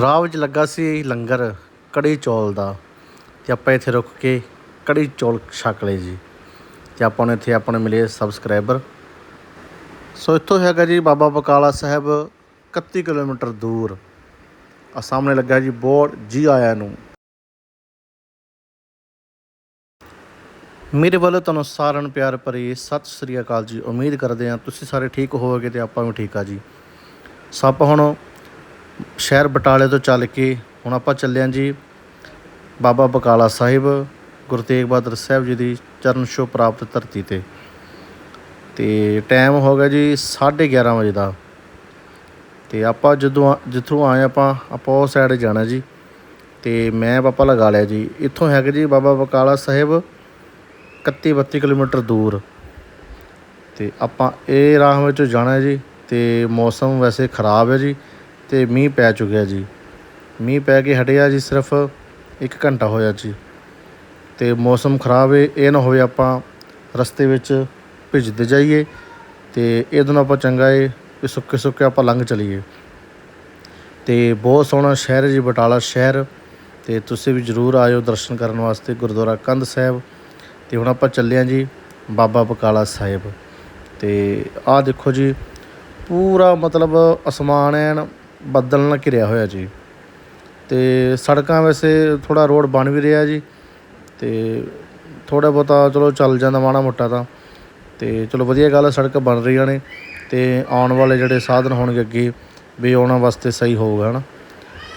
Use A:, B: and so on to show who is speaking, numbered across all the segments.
A: ਰਾਹ ਵਿੱਚ ਲੱਗਾ ਸੀ ਲੰਗਰ, ਕੜੀ ਚੌਲ ਦਾ ਅਤੇ ਆਪਾਂ ਇੱਥੇ ਰੁਕ ਕੇ ਕੜੀ ਚੌਲ ਛਕ ਲਏ ਜੀ ਅਤੇ ਆਪਾਂ ਨੂੰ ਇੱਥੇ ਆਪਣੇ ਮਿਲੇ ਸਬਸਕ੍ਰਾਈਬਰ। ਸੋ ਇੱਥੋਂ ਹੈਗਾ ਜੀ ਬਾਬਾ ਬਕਾਲਾ ਸਾਹਿਬ 31 ਕਿਲੋਮੀਟਰ ਦੂਰ। ਆ ਸਾਹਮਣੇ ਲੱਗਾ ਜੀ ਬੋਰਡ ਜੀ ਆਇਆਂ ਨੂੰ। ਮੇਰੇ ਵੱਲੋਂ ਤੁਹਾਨੂੰ ਸਾਰਿਆਂ ਨੂੰ ਪਿਆਰ ਭਰੀ ਸਤਿ ਸ੍ਰੀ ਅਕਾਲ ਜੀ। ਉਮੀਦ ਕਰਦੇ ਹਾਂ ਤੁਸੀਂ ਸਾਰੇ ਠੀਕ ਹੋਵੋਗੇ ਤੇ ਆਪਾਂ ਵੀ ਠੀਕ ਆ ਜੀ। ਸੋ ਆਪਾਂ ਹੁਣ ਸ਼ਹਿਰ ਬਟਾਲੇ ਤੋਂ ਚੱਲ ਕੇ ਹੁਣ ਆਪਾਂ ਚੱਲੇ ਹਾਂ ਜੀ ਬਾਬਾ ਬਕਾਲਾ ਸਾਹਿਬ, ਗੁਰੂ ਤੇਗ ਬਹਾਦਰ ਸਾਹਿਬ ਜੀ ਦੀ ਚਰਨ ਛੋਹ ਪ੍ਰਾਪਤ ਧਰਤੀ ਤੇ। ਤੇ ਟਾਈਮ ਹੋ ਗਿਆ ਜੀ 11:30 ਵਜੇ ਦਾ। ਤੇ ਆਪਾਂ ਜਦੋਂ ਆ- ਜਿੱਥੋਂ ਆਏ ਆਪਾਂ ਆਪਾਂ ਉਹ ਸਾਈਡ ਜਾਣਾ ਜੀ। ਤੇ ਮੈਂ ਪਾਪਾ ਲਗਾ ਲਿਆ ਜੀ। ਇੱਥੋਂ ਹੈਗਾ ਜੀ ਬਾਬਾ ਬਕਾਲਾ ਸਾਹਿਬ 31 32 ਕਿਲੋਮੀਟਰ ਦੂਰ। ਤੇ ਆਪਾਂ ਇਹ ਰਾਹ ਵਿੱਚੋਂ ਜਾਣਾ ਜੀ। ਤੇ ਮੌਸਮ ਵੈਸੇ ਖਰਾਬ ਹੈ ਜੀ। ਤੇ ਮੀਂਹ ਪੈ ਚੁੱਕਿਆ ਜੀ। ਮੀਂਹ ਪੈ ਕੇ ਹਟਿਆ ਜੀ ਸਿਰਫ 1 ਘੰਟਾ ਹੋਇਆ ਜੀ। ਤੇ ਮੌਸਮ ਖਰਾਬ ਏ, ਇਹ ਨਾ ਹੋਵੇ ਆਪਾਂ ਰਸਤੇ ਵਿੱਚ ਭਿੱਜਦੇ ਜਾਈਏ ਤੇ ਇਹਦੋਂ ਆਪਾਂ ਚੰਗਾ ਏ ਕਿ ਸੁੱਕੇ ਸੁੱਕੇ ਆਪਾਂ ਲੰਘ ਚਲੀਏ। ਤੇ ਬਹੁਤ ਸੋਹਣਾ ਸ਼ਹਿਰ ਹੈ ਜੀ, ਬਟਾਲਾ ਸ਼ਹਿਰ। ਤੇ ਤੁਸੀਂ ਵੀ ਜਰੂਰ ਆਇਓ ਦਰਸ਼ਨ ਕਰਨ ਵਾਸਤੇ ਗੁਰਦੁਆਰਾ ਕੰਧ ਸਾਹਿਬ। ਤੇ ਹੁਣ ਆਪਾਂ ਚੱਲੇ ਹਾਂ ਜੀ ਬਾਬਾ ਬਕਾਲਾ ਸਾਹਿਬ। ਤੇ ਆਹ ਦੇਖੋ ਜੀ, ਪੂਰਾ ਮਤਲਬ ਅਸਮਾਨ ਐਨ ਬੱਦਲ ਨਾਲ ਘਿਰਿਆ ਹੋਇਆ ਜੀ। ਅਤੇ ਸੜਕਾਂ ਵੈਸੇ ਥੋੜ੍ਹਾ ਰੋਡ ਬਣ ਵੀ ਰਿਹਾ ਜੀ। ਅਤੇ ਥੋੜ੍ਹਾ ਬਹੁਤਾ ਚਲੋ ਚੱਲ ਜਾਂਦਾ ਮਾੜਾ ਮੋਟਾ ਤਾਂ। ਅਤੇ ਚਲੋ ਵਧੀਆ ਗੱਲ ਹੈ ਸੜਕਾਂ ਬਣ ਰਹੀਆਂ ਨੇ। ਅਤੇ ਆਉਣ ਵਾਲੇ ਜਿਹੜੇ ਸਾਧਨ ਹੋਣਗੇ ਅੱਗੇ, ਵੀ ਉਹਨਾਂ ਵਾਸਤੇ ਸਹੀ ਹੋਊਗਾ, ਹਨਾ।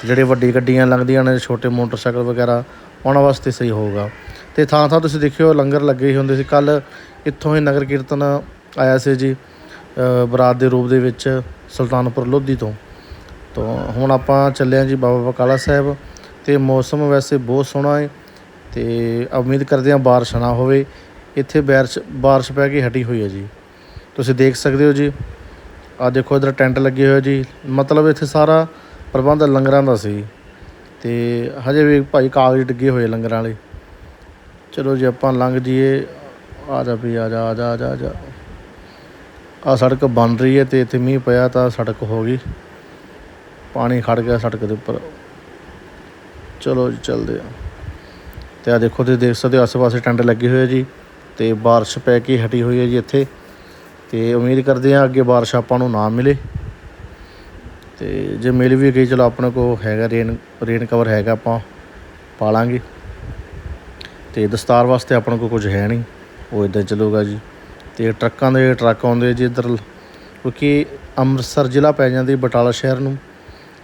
A: ਤੇ ਜਿਹੜੇ ਵੱਡੀ ਗੱਡੀਆਂ ਲੰਘਦੀਆਂ ਨੇ, ਛੋਟੇ ਮੋਟਰਸਾਈਕਲ ਵਗੈਰਾ, ਉਹਨਾਂ ਵਾਸਤੇ ਸਹੀ ਹੋਊਗਾ। ਤੇ ਥਾਂ ਥਾਂ ਤੁਸੀਂ ਦੇਖਿਓ, ਲੰਗਰ ਲੱਗੇ ਹੀ ਹੁੰਦੇ ਸੀ। ਕੱਲ ਇੱਥੋਂ ਹੀ ਨਗਰ ਕੀਰਤਨ ਆਇਆ ਸੀ ਜੀ ਬਰਾਤ ਦੇ ਰੂਪ ਦੇ ਵਿੱਚ, ਸੁਲਤਾਨਪੁਰ ਲੋਧੀ ਤੋਂ। ਤੋਂ ਹੁਣ ਆਪਾਂ ਚੱਲੇ ਹਾਂ ਜੀ ਬਾਬਾ ਬਕਾਲਾ ਸਾਹਿਬ ਤੇ ਮੌਸਮ ਵੈਸੇ ਬਹੁਤ ਸੋਹਣਾ ਹੈ ਤੇ ਉਮੀਦ ਕਰਦੇ ਹਾਂ ਬਾਰਿਸ਼ ਨਾ ਹੋਵੇ। ਇੱਥੇ ਬਾਰਿਸ਼ ਬਾਰਿਸ਼ ਪੈ ਕੇ ਹਟੀ ਹੋਈ ਹੈ ਜੀ। ਤੁਸੀਂ ਦੇਖ ਸਕਦੇ ਹੋ ਜੀ। ਆ ਦੇਖੋ ਇਧਰ ਟੈਂਟ ਲੱਗੇ ਹੋਏ ਜੀ। ਮਤਲਬ ਇੱਥੇ ਸਾਰਾ ਪ੍ਰਬੰਧ ਲੰਗਰਾਂ ਦਾ ਸੀ। ਤੇ ਹਜੇ ਵੀ ਭਾਈ ਕਾਗਜ਼ ਡਿੱਗੇ ਹੋਏ ਲੰਗਰਾਂ ਵਾਲੇ। ਚਲੋ ਜੀ ਆਪਾਂ ਲੰਘ ਜੀਏ ਆ ਜਾ ਵੀ ਆ ਜਾ ਆ ਜਾ ਆ ਜਾ ਆ ਜਾ। ਆ ਸੜਕ ਬਣ ਰਹੀ ਹੈ ਤੇ ਇੱਥੇ ਮੀਂਹ ਪਿਆ ਤਾਂ ਸੜਕ ਹੋ ਗਈ। ਪਾਣੀ ਖੜ ਗਿਆ ਸੜਕ ਦੇ ਉੱਪਰ। ਚਲੋ ਜੀ, ਚੱਲਦੇ ਆ ਤੇ ਆ ਦੇਖੋ, ਤੁਸੀਂ ਦੇਖ ਸਕਦੇ ਹੋ, ਆਸ-ਪਾਸੇ ਟੈਂਟ ਲੱਗੇ ਹੋਏ ਆ ਜੀ ਤੇ ਬਾਰਿਸ਼ ਪੈ ਕੇ ਹਟੀ ਹੋਈ ਹੈ ਜੀ ਇੱਥੇ। ਤੇ ਉਮੀਦ ਕਰਦੇ ਆ ਅੱਗੇ ਬਾਰਿਸ਼ ਆਪਾਂ ਨੂੰ ਨਾ ਮਿਲੇ। ਤੇ ਜੇ ਮਿਲ ਵੀ ਗਈ, ਚਲੋ ਆਪਣੇ ਕੋ ਹੈਗਾ ਰੇਨ ਰੇਨ ਕਵਰ ਹੈਗਾ, ਆਪਾਂ ਪਾ ਲਾਂਗੇ ਤੇ ਦਸਤਾਰ ਵਾਸਤੇ ਆਪਣੇ ਕੋ ਕੁਝ ਹੈ ਨਹੀਂ। ਉਹ ਇਦਾਂ ਚੱਲੂਗਾ ਜੀ। ਤੇ ਟਰੱਕਾਂ ਦੇ, ਟਰੱਕ ਆਉਂਦੇ ਜੀ ਇੱਧਰ। ਕਿਉਂਕਿ ਅੰਮ੍ਰਿਤਸਰ ਜ਼ਿਲ੍ਹਾ ਪੈ ਜਾਂਦੀ ਬਟਾਲਾ ਸ਼ਹਿਰ ਨੂੰ।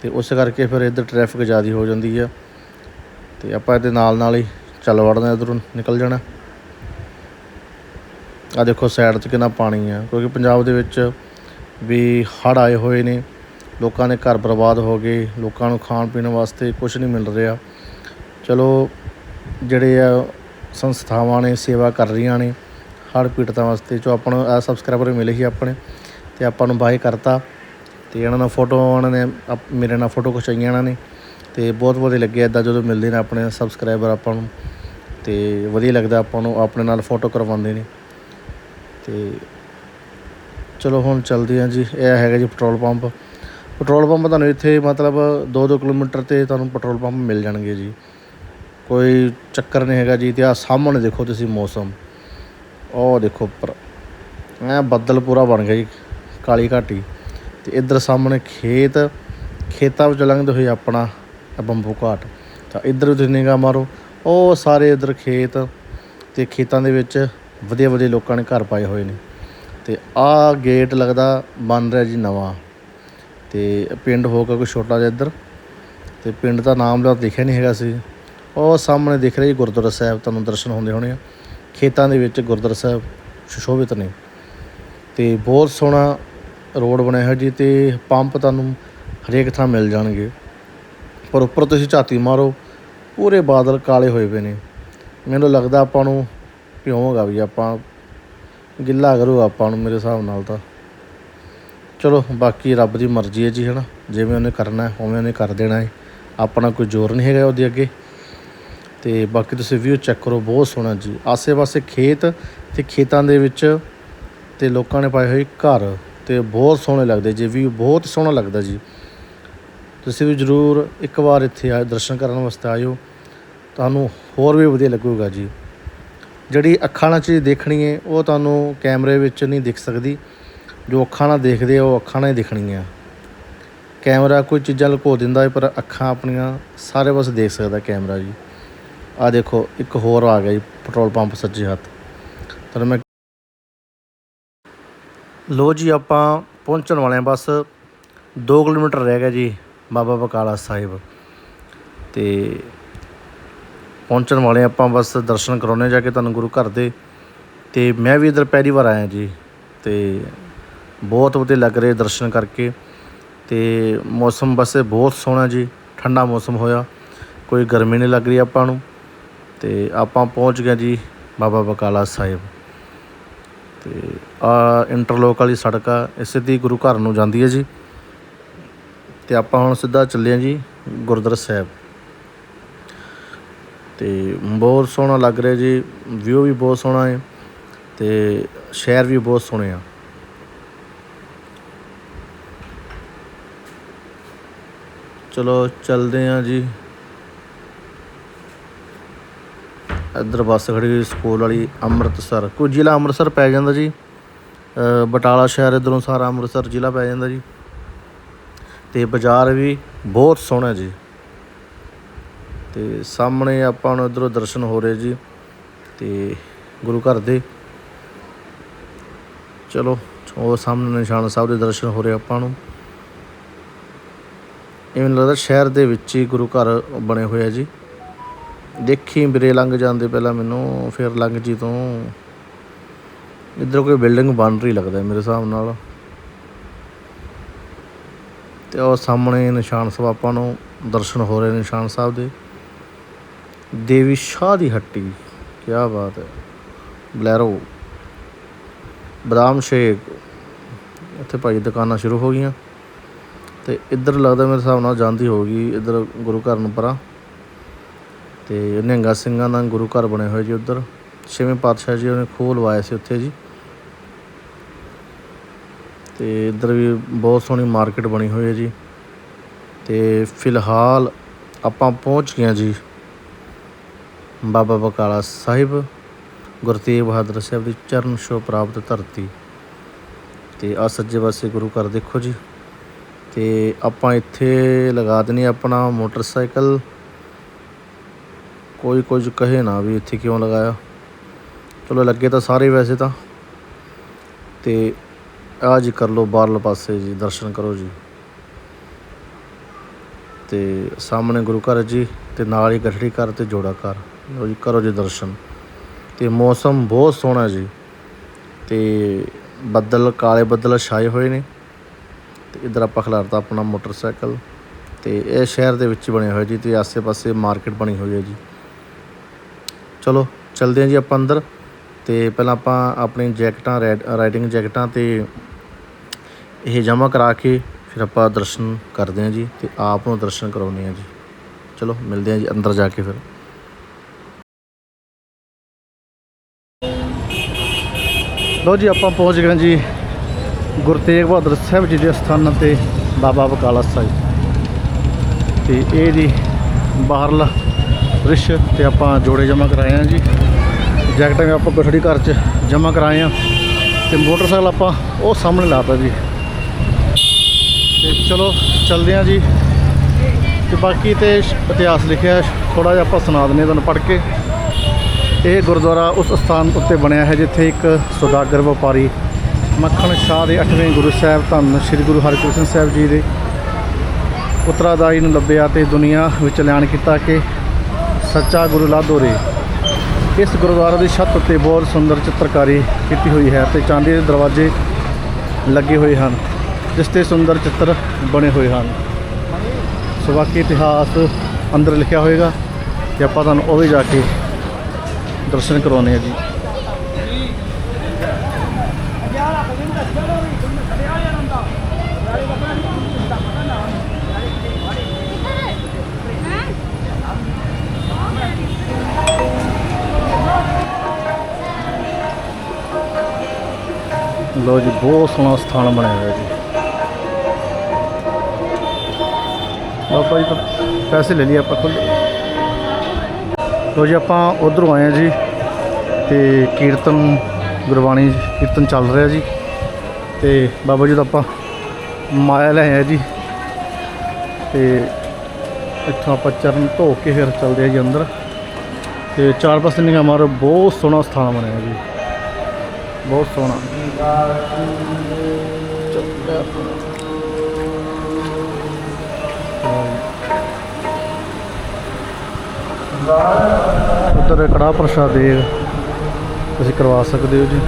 A: ਤੇ ਉਸ ਕਰਕੇ ਫਿਰ ਇੱਧਰ ਟ੍ਰੈਫਿਕ ਜ਼ਿਆਦਾ ਹੋ ਜਾਂਦੀ ਆ। ਤੇ ਆਪਾਂ ਇਹਦੇ ਨਾਲ ਨਾਲ ਹੀ ਚੱਲ ਵੜਨਾ ਇੱਧਰੋਂ ਨਿਕਲ ਜਾਣਾ। ਆ ਦੇਖੋ ਸਾਈਡ 'ਚ ਕਿੰਨਾ ਪਾਣੀ ਆ, ਕਿਉਂਕਿ ਪੰਜਾਬ ਦੇ ਵਿੱਚ ਵੀ ਹੜ੍ਹ ਆਏ ਹੋਏ ਨੇ। ਲੋਕਾਂ ਦੇ ਘਰ ਬਰਬਾਦ ਹੋ ਗਏ, ਲੋਕਾਂ ਨੂੰ ਖਾਣ ਪੀਣ ਵਾਸਤੇ ਕੁਝ ਨਹੀਂ ਮਿਲ ਰਿਹਾ। ਚਲੋ, ਜਿਹੜੇ ਆ ਸੰਸਥਾਵਾਂ ਨੇ, ਸੇਵਾ ਕਰ ਰਹੀਆਂ ਨੇ, ਹੜ੍ਹ ਪੀੜਤਾਂ ਵਾਸਤੇ, ਜੋ ਆਪਾਂ ਨੂੰ ਸਬਸਕ੍ਰਾਈਬਰ ਮਿਲੇ ਹੀ ਆਪਣੇ, ਤੇ ਆਪਾਂ ਨੂੰ ਬਾਏ ਕਰਤਾ। ਤੇ ਇਹਨਾਂ ਨਾਲ ਫੋਟੋ ਉਹਨਾਂ ਨੇ ਆਪ- ਮੇਰੇ ਨਾਲ ਫੋਟੋ ਖਿਚਾਈਆਂ ਇਹਨਾਂ ਨੇ ਤੇ ਬਹੁਤ ਵਧੀਆ ਲੱਗਿਆ ਇਦਾਂ ਜਦੋਂ ਮਿਲਦੇ ਨੇ ਆਪਣੇ ਸਬਸਕ੍ਰਾਈਬਰ ਆਪਾਂ ਨੂੰ ਤੇ ਵਧੀਆ ਲੱਗਦਾ ਆਪਾਂ ਨੂੰ, ਆਪਣੇ ਨਾਲ ਫੋਟੋ ਕਰਵਾਉਂਦੇ ਨੇ। ਤੇ ਚਲੋ ਹੁਣ ਚੱਲਦੇ ਹਾਂ ਜੀ, ਇਹ ਹੈਗਾ ਜੀ ਪੈਟਰੋਲ ਪੰਪ ਪੈਟਰੋਲ ਪੰਪ ਤੁਹਾਨੂੰ ਇੱਥੇ ਮਤਲਬ 2-2 ਕਿਲੋਮੀਟਰ ਤੇ ਤੁਹਾਨੂੰ ਪੈਟਰੋਲ ਪੰਪ ਮਿਲ ਜਾਣਗੇ ਜੀ। ਕੋਈ ਚੱਕਰ ਨਹੀਂ ਹੈਗਾ ਜੀ ਤੇ ਆ ਸਾਹਮਣੇ ਦੇਖੋ ਤੁਸੀਂ ਮੌਸਮ। ਉਹ ਦੇਖੋ ਉੱਪਰ। ਐ ਬੱਦਲ ਪੂਰਾ ਬਣ ਗਿਆ ਜੀ, ਕਾਲੀ ਘਾਟੀ। ਤੇ ਇੱਧਰ ਸਾਹਮਣੇ ਖੇਤ, ਖੇਤਾਂ ਵਿੱਚ ਲੰਘਦੇ ਹੋਏ ਆਪਣਾ ਬੰਬੂ ਘਾਟ। ਤਾਂ ਇੱਧਰ ਵੀ ਤੁਸੀਂ ਨਿਗਾਹ ਮਾਰੋ, ਉਹ ਸਾਰੇ ਇੱਧਰ ਖੇਤ ਤੇ ਖੇਤਾਂ ਦੇ ਵਿੱਚ ਵਧੀਆ ਵਧੀਆ ਲੋਕਾਂ ਨੇ ਘਰ ਪਾਏ ਹੋਏ ਨੇ। ਤੇ ਆਹ ਗੇਟ ਲੱਗਦਾ ਬਣ ਰਿਹਾ ਜੀ ਨਵਾਂ। ਤੇ ਪਿੰਡ ਹੋਊਗਾ ਕੋਈ ਛੋਟਾ ਜਿਹਾ ਇੱਧਰ। ਤੇ ਪਿੰਡ ਦਾ ਨਾਮ ਤਾਂ ਦੇਖਿਆ ਨਹੀਂ ਹੈਗਾ ਸੀ। ਉਹ ਸਾਹਮਣੇ ਦਿਖ ਰਿਹਾ ਜੀ ਗੁਰਦੁਆਰਾ ਸਾਹਿਬ, ਤੁਹਾਨੂੰ ਦਰਸ਼ਨ ਹੁੰਦੇ ਹੋਣੇ ਆ। ਖੇਤਾਂ ਦੇ ਵਿੱਚ ਗੁਰਦੁਆਰਾ ਸਾਹਿਬ ਸੁਸ਼ੋਭਿਤ ਨੇ। ਤੇ ਬਹੁਤ ਸੋਹਣਾ ਰੋਡ ਬਣਿਆ ਹੋਇਆ ਜੀ ਤੇ ਪੰਪ ਤੁਹਾਨੂੰ ਹਰੇਕ ਥਾਂ ਮਿਲ ਜਾਣਗੇ। ਪਰ ਉੱਪਰ ਤੁਸੀਂ ਝਾਤੀ ਮਾਰੋ, ਪੂਰੇ ਬਾਦਲ ਕਾਲੇ ਹੋਏ ਪਏ ਨੇ। ਮੈਨੂੰ ਲੱਗਦਾ ਆਪਾਂ ਨੂੰ ਭਿਉਂਗਾ ਵੀ ਆਪਾਂ, ਗਿੱਲਾ ਕਰੂ ਆਪਾਂ ਨੂੰ ਮੇਰੇ ਹਿਸਾਬ ਨਾਲ ਤਾਂ। ਚਲੋ, ਬਾਕੀ ਰੱਬ ਦੀ ਮਰਜ਼ੀ ਹੈ ਜੀ, ਹਨਾ। ਜਿਵੇਂ ਉਹਨੇ ਕਰਨਾ ਹੈ ਉਵੇਂ ਉਹਨੇ ਕਰ ਦੇਣਾ ਹੈ। ਆਪਣਾ ਕੋਈ ਜ਼ੋਰ ਨਹੀਂ ਹੈਗਾ ਉਹਦੇ ਅੱਗੇ। ਤੇ ਬਾਕੀ ਤੁਸੀਂ ਵਿਊ ਚੈੱਕ ਕਰੋ, ਬਹੁਤ ਸੋਹਣਾ ਜੀ। ਆਸੇ-ਪਾਸੇ ਖੇਤ ਤੇ ਖੇਤਾਂ ਦੇ ਵਿੱਚ ਤੇ ਲੋਕਾਂ ਨੇ ਪਾਏ ਹੋਏ ਘਰ। ਤੇ ਬਹੁਤ ਸੋਹਣੇ ਲੱਗਦੇ ਜੀ ਵੀ ਬਹੁਤ ਸੋਹਣਾ ਲੱਗਦਾ ਜੀ। ਤੁਸੀਂ ਵੀ ਜ਼ਰੂਰ ਇੱਕ ਵਾਰ ਇੱਥੇ ਆਏ ਦਰਸ਼ਨ ਕਰਨ ਵਾਸਤੇ ਆਇਓ। ਤੁਹਾਨੂੰ ਹੋਰ ਵੀ ਵਧੀਆ ਲੱਗੂਗਾ ਜੀ। ਜਿਹੜੀ ਅੱਖਾਂ ਨਾਲ ਚੀਜ਼ ਦੇਖਣੀ ਹੈ, ਉਹ ਤੁਹਾਨੂੰ ਕੈਮਰੇ ਵਿੱਚ ਨਹੀਂ ਦਿਖ ਸਕਦੀ। ਜੋ ਅੱਖਾਂ ਨਾਲ ਦੇਖਦੇ ਆ, ਉਹ ਅੱਖਾਂ ਨਾਲ ਹੀ ਦਿਖਣੀ ਆ ਕੈਮਰਾ ਕੋਈ ਚੀਜ਼ਾਂ ਲੁਕੋ ਦਿੰਦਾ ਹੈ, ਪਰ ਅੱਖਾਂ ਆਪਣੀਆਂ ਸਾਰੇ ਪਾਸੇ ਦੇਖ ਸਕਦਾ ਕੈਮਰਾ ਜੀ। ਆ ਦੇਖੋ, ਇੱਕ ਹੋਰ ਆ ਗਿਆ ਜੀ, ਪੈਟਰੋਲ ਪੰਪ ਸੱਜੇ ਹੱਥ। ਤੁਹਾਨੂੰ ਮੈਂ ਲੋ ਜੀ, ਆਪਾਂ ਪਹੁੰਚਣ ਵਾਲੇ ਹਾਂ ਬਸ। 2 ਕਿਲੋਮੀਟਰ ਰਹਿ ਗਿਆ ਜੀ ਬਾਬਾ ਬਕਾਲਾ ਸਾਹਿਬ। ਤੇ ਪਹੁੰਚਣ ਵਾਲੇ ਆਪਾਂ ਬਸ ਦਰਸ਼ਨ ਕਰਾਉਣੇ ਜਾ ਕੇ ਤੁਹਾਨੂੰ ਗੁਰੂ ਘਰ ਦੇ। ਤੇ ਮੈਂ ਵੀ ਇਧਰ ਪਹਿਲੀ ਵਾਰ ਆਇਆ ਜੀ। ਤੇ ਬਹੁਤ ਵਧੀਆ ਲੱਗ ਰਹੇ ਦਰਸ਼ਨ ਕਰਕੇ। ਤੇ ਮੌਸਮ ਬਸ ਬਹੁਤ ਸੋਹਣਾ ਜੀ, ਠੰਡਾ ਮੌਸਮ ਹੋਇਆ। ਕੋਈ ਗਰਮੀ ਨਹੀਂ ਲੱਗ ਰਹੀ ਆਪਾਂ ਨੂੰ। ਤੇ ਆਪਾਂ ਪਹੁੰਚ ਗਏ ਜੀ ਬਾਬਾ ਬਕਾਲਾ ਸਾਹਿਬ। ਤੇ ਆ ਇੰਟਰਲੋਕ ਵਾਲੀ ਸੜਕ ਆ, ਇਹ ਸਿੱਧੀ ਗੁਰੂ ਘਰ ਨੂੰ ਜਾਂਦੀ ਹੈ ਜੀ। ਤੇ ਆਪਾਂ ਹੁਣ ਸਿੱਧਾ ਚੱਲੇ ਹਾਂ ਜੀ ਗੁਰਦੁਆਰਾ ਸਾਹਿਬ। ਤੇ ਬਹੁਤ ਸੋਹਣਾ ਲੱਗ ਰਿਹਾ ਜੀ, ਵਿਊ ਵੀ ਬਹੁਤ ਸੋਹਣਾ ਹੈ ਤੇ ਸ਼ਹਿਰ ਵੀ ਬਹੁਤ ਸੋਹਣੇ ਆ। ਚਲੋ, ਚੱਲਦੇ ਹਾਂ ਜੀ। ਇੱਧਰ ਬੱਸ ਖੜੀ ਹੋਈ ਸਕੂਲ ਵਾਲੀ ਅੰਮ੍ਰਿਤਸਰ। ਕੋਈ ਜ਼ਿਲ੍ਹਾ ਅੰਮ੍ਰਿਤਸਰ ਪੈ ਜਾਂਦਾ ਜੀ? ਬਟਾਲਾ ਸ਼ਹਿਰ ਇਧਰੋਂ ਸਾਰਾ ਅੰਮ੍ਰਿਤਸਰ ਜ਼ਿਲ੍ਹਾ ਪੈ ਜਾਂਦਾ ਜੀ। ਤੇ ਬਾਜ਼ਾਰ ਵੀ ਬਹੁਤ ਸੋਹਣਾ ਜੀ। ਤੇ ਸਾਹਮਣੇ ਆਪਾਂ ਨੂੰ ਇਧਰੋਂ ਦਰਸ਼ਨ ਹੋ ਰਹੇ ਜੀ। ਤੇ ਗੁਰੂ ਘਰ ਦੇ। ਚਲੋ, ਉਹ ਸਾਹਮਣੇ ਨਿਸ਼ਾਨ ਸਾਹਿਬ ਦੇ ਦਰਸ਼ਨ ਹੋ ਰਹੇ ਆਪਾਂ ਨੂੰ। ਇਵੇਂ ਲੱਗਦਾ ਸ਼ਹਿਰ ਦੇ ਵਿੱਚ ਹੀ ਗੁਰੂ ਘਰ ਬਣੇ ਹੋਏ ਆ ਜੀ। ਦੇਖੀ ਵੀਰੇ, ਲੰਘ ਜਾਂਦੇ ਪਹਿਲਾਂ ਮੈਨੂੰ, ਫਿਰ ਲੰਘ ਜੀ ਤੋਂ। ਇੱਧਰ ਕੋਈ ਬਿਲਡਿੰਗ ਬਣ ਰਹੀ ਲੱਗਦਾ ਮੇਰੇ ਹਿਸਾਬ ਨਾਲ। ਤੇ ਉਹ ਸਾਹਮਣੇ ਨਿਸ਼ਾਨ ਸਾਹਿਬ, ਆਪਾਂ ਨੂੰ ਦਰਸ਼ਨ ਹੋ ਰਹੇ ਨਿਸ਼ਾਨ ਸਾਹਿਬ ਦੇ। ਦੇਵੀ ਸ਼ਾਹ ਦੀ ਹੱਟੀ ਕੀ ਬਾਤ ਹੈ। ਬਲੈਰੋ, ਬਦਾਮ ਸ਼ੇਕ, ਇੱਥੇ ਭਾਈ ਦੁਕਾਨਾਂ ਸ਼ੁਰੂ ਹੋ ਗਈਆਂ। ਤੇ ਇੱਧਰ ਲੱਗਦਾ ਮੇਰੇ ਹਿਸਾਬ ਨਾਲ ਜਾਂਦੀ ਹੋਊਗੀ, ਇੱਧਰ ਗੁਰੂ ਘਰ ਨੂੰ ਪਰਾਂ। ਤੇ ਨਿਹੰਗਾ ਸਿੰਘਾਂ ਦਾ ਗੁਰੂ ਘਰ ਬਣੇ ਹੋਏ ਜੀ ਉੱਧਰ। ਛੇਵੇਂ ਪਾਤਸ਼ਾਹ ਜੀ ਉਹਨੇ ਖੋਹ ਲਵਾਇਆ ਸੀ ਉੱਥੇ ਜੀ। ਤੇ ਇੱਧਰ ਵੀ ਬਹੁਤ ਸੋਹਣੀ ਮਾਰਕੀਟ ਬਣੀ ਹੋਈ ਹੈ ਜੀ। ਤੇ ਫਿਲਹਾਲ ਆਪਾਂ ਪਹੁੰਚ ਗਏ ਹਾਂ ਜੀ ਬਾਬਾ ਬਕਾਲਾ ਸਾਹਿਬ ਗੁਰੂ ਤੇਗ ਬਹਾਦਰ ਸਾਹਿਬ ਦੀ ਚਰਨ ਛੋਹ ਪ੍ਰਾਪਤ ਧਰਤੀ। ਤੇ ਆ ਸੱਜੇ ਪਾਸੇ ਗੁਰੂ ਘਰ ਦੇਖੋ ਜੀ। ਤੇ ਆਪਾਂ ਇੱਥੇ ਲਗਾ ਦੇਣੀ ਆਪਣਾ ਮੋਟਰਸਾਈਕਲ। ਕੋਈ ਕੁਝ ਕਹੇ ਨਾ ਵੀ ਇੱਥੇ ਕਿਉਂ ਲਗਾਇਆ। ਚਲੋ ਲੱਗੇ ਤਾਂ ਸਾਰੇ ਵੈਸੇ ਤਾਂ। ਤੇ ਆ ਜੀ ਕਰ ਲਓ ਬਾਹਰਲੇ ਪਾਸੇ ਜੀ, ਦਰਸ਼ਨ ਕਰੋ ਜੀ। ਤੇ ਸਾਹਮਣੇ ਗੁਰੂ ਘਰ ਜੀ, ਤੇ ਨਾਲ ਹੀ ਗਠੜੀ ਘਰ ਤੇ ਜੋੜਾ ਘਰ। ਲਓ ਜੀ, ਕਰੋ ਜੀ ਦਰਸ਼ਨ। ਤੇ ਮੌਸਮ ਬਹੁਤ ਸੋਹਣਾ ਜੀ। ਤੇ ਬੱਦਲ, ਕਾਲੇ ਬੱਦਲ ਛਾਏ ਹੋਏ ਨੇ। ਤੇ ਇਧਰ ਆਪਾਂ ਖਿਲਾਰਤਾ ਆਪਣਾ ਮੋਟਰਸਾਈਕਲ। ਤੇ ਇਹ ਸ਼ਹਿਰ ਦੇ ਵਿੱਚ ਬਣਿਆ ਹੋਇਆ ਜੀ, ਤੇ ਆਸੇ-ਪਾਸੇ ਮਾਰਕੀਟ ਬਣੀ ਹੋਈ ਹੈ ਜੀ। ਚਲੋ, ਚਲਦੇ ਹਾਂ ਜੀ ਆਪਾਂ ਅੰਦਰ। ਤੇ ਪਹਿਲਾਂ ਆਪਾਂ ਆਪਣੀ ਜੈਕਟਾਂ ਰੈਡ- ਰਾਈਡਿੰਗ ਜੈਕਟਾਂ ਤੇ ਇਹ ਜਮ੍ਹਾਂ ਕਰਾ ਕੇ ਫਿਰ ਆਪਾਂ ਦਰਸ਼ਨ ਕਰਦੇ ਹਾਂ ਜੀ ਤੇ ਆਪ ਨੂੰ ਦਰਸ਼ਨ ਕਰਾਉਂਦੇ ਹਾਂ ਜੀ। ਚਲੋ, ਮਿਲਦੇ ਹਾਂ ਜੀ ਅੰਦਰ ਜਾ ਕੇ ਫਿਰ। ਲੋ ਜੀ, ਆਪਾਂ ਪਹੁੰਚ ਗਏ ਜੀ ਗੁਰੂ ਤੇਗ ਬਹਾਦਰ ਸਾਹਿਬ ਜੀ ਦੇ ਸਥਾਨ ਤੇ ਬਾਬਾ ਬਕਾਲਾ ਸਾਹਿਬ। ਤੇ ਇਹ ਜੀ ਬਾਹਰਲਾ ਰਿਸ਼ ਤੇ ਆਪਾਂ ਜੋੜੇ ਜਮ੍ਹਾਂ ਕਰਾਏ ਆ ਜੀ। ਜੈਕਟਾਂ ਵੀ ਆਪਾਂ ਕੋਠੜੀ ਘਰ 'ਚ ਜਮ੍ਹਾਂ ਕਰਾਏ ਆ। ਤੇ ਮੋਟਰਸਾਈਕਲ ਆਪਾਂ ਉਹ ਸਾਹਮਣੇ ਲਾਤਾ ਜੀ। ਤੇ ਚਲੋ, ਚੱਲਦੇ ਆ ਜੀ। ਤੇ ਬਾਕੀ ਤੇ ਇਤਿਹਾਸ ਲਿਖਿਆ ਥੋੜਾ ਜਿਹਾ ਆਪਾਂ ਸੁਣਾ ਦਿੰਦੇ ਹਾਂ ਤੁਹਾਨੂੰ ਪੜ੍ਹ ਕੇ। ਇਹ ਗੁਰਦੁਆਰਾ ਉਸ ਸਥਾਨ ਉੱਤੇ ਬਣਿਆ ਹੈ, ਜਿੱਥੇ ਇੱਕ ਸੁਦਾਗਰ ਵਪਾਰੀ ਮੱਖਣ ਸ਼ਾਹ ਦੇ 8ਵੇਂ ਗੁਰੂ ਸਾਹਿਬ ਧੰਨ ਸ੍ਰੀ ਗੁਰੂ ਹਰਿਕ੍ਰਿਸ਼ਨ ਸਾਹਿਬ ਜੀ ਦੇ ਉਤਰਾਦਾਈ ਨੂੰ ਲੱਭਿਆ ਤੇ ਦੁਨੀਆ ਵਿੱਚ ਐਲਾਨ ਕੀਤਾ ਕਿ ਸੱਚਾ ਗੁਰੂ ਲਾਧੋਰੇ ਇਸ ਗੁਰਦੁਆਰਾ ਦੀ ਛੱਤ ਉੱਤੇ ਬਹੁਤ ਸੁੰਦਰ ਚਿੱਤਰਕਾਰੀ ਕੀਤੀ ਹੋਈ ਹੈ ਤੇ ਚਾਂਦੀ ਦੇ ਦਰਵਾਜ਼ੇ ਲੱਗੇ ਹੋਏ ਹਨ, ਜਿਸ ਤੇ ਸੁੰਦਰ ਚਿੱਤਰ ਬਣੇ ਹੋਏ ਹਨ। ਸੋ ਬਾਕੀ ਇਤਿਹਾਸ ਅੰਦਰ ਲਿਖਿਆ ਹੋਏਗਾ ਤੇ ਆਪਾਂ ਤੁਹਾਨੂੰ ਉਹ ਵੀ ਜਾ ਕੇ ਦਰਸ਼ਨ ਕਰਾਉਣੇ ਆ ਜੀ। ਲੋ ਜੀ, ਬਹੁਤ ਸੋਹਣਾ ਸਥਾਨ ਬਣਿਆ ਹੋਇਆ ਜੀ। ਬਾਬਾ ਜੀ ਤਾਂ ਪੈਸੇ ਲੈ ਲਈ ਆਪਾਂ ਖੁੱਲ ਲੋ ਜੀ, ਆਪਾਂ ਉਧਰੋਂ ਆਏ ਆ ਜੀ, ਤੇ ਕੀਰਤਨ, ਗੁਰਬਾਣੀ ਕੀਰਤਨ ਚੱਲ ਰਿਹਾ ਜੀ। ਤੇ ਬਾਬਾ ਜੀ ਦਾ ਆਪਾਂ ਮਾਇਆ ਲੈ ਆਏ ਜੀ। ਤੇ ਇੱਥੋਂ ਆਪਾਂ ਚਰਨ ਧੋ ਕੇ ਫਿਰ ਚੱਲਦੇ ਆ ਜੀ ਅੰਦਰ। ਤੇ ਚਾਰ ਪਾਸੇ ਨਿਗਾਹ ਮਾਰੋ, ਬਹੁਤ ਸੋਹਣਾ ਸਥਾਨ ਬਣਿਆ ਜੀ। ਬਹੁਤ ਸੋਹਣਾ। ਉੱਧਰ ਕੜਾਹ ਪ੍ਰਸ਼ਾਦ ਤੁਸੀਂ ਕਰਵਾ ਸਕਦੇ ਹੋ ਜੀ।